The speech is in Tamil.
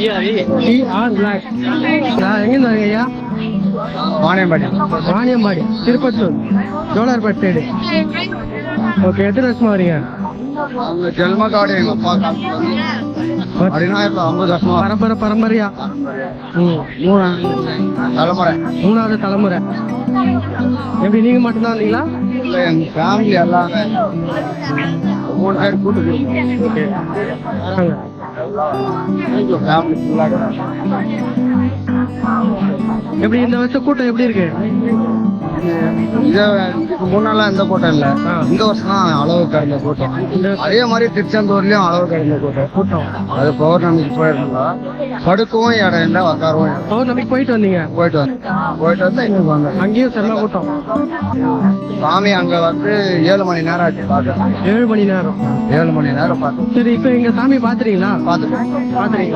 டிஆர் பிளாக் எங்கேருந்து வரீங்க ஐயா? வாணியம்பாடி. வாணியம்பாடி திருப்பத்தூர். ஜோலார்பேட் சைடு ஓகே எத்தனை வருஷமா வரீங்க? அவங்க ஜென்ம காடு எங்க அப்பா பரம்பரை. பரம்பரையா? தலைமுறை. மூணாவது தலைமுறை. எப்படி நீங்க மட்டும்தான் வந்தீங்களா? எங்க ஃபேமிலி எல்லாமே. மூணு பேர் கூட்டு ஓகே எப்படி இந்த வருஷம் கூட்டம் எப்படி இருக்கு? இதை முன்னாலாம் எந்த கூட்டம் இல்லை. இந்த வருஷம் தான் அளவு கடந்த கூட்டம் அதே மாதிரி திருச்செந்தூர்லயும் அளவு கடந்த கூட்டம் கூட்டம். அது பௌர்ணமிக்கு போயிருந்தோம் படுக்கவும் இடம் இல்லை உட்காரவும். பௌர்ணமிக்கு போயிட்டு வந்தீங்க? போயிட்டு வந்தேன். போயிட்டு வந்து இன்னைக்கு வந்தேன். அங்கேயும் செம்ம கூட்டம். சாமி அங்க வந்து ஏழு மணி நேரம் ஆச்சு பார்த்தேன் ஏழு மணி நேரம். ஏழு மணி நேரம் பார்த்தேன் சரி இப்போ எங்க சாமி பாத்துறீங்களா பார்த்துட்டேன். பாத்துறீங்களா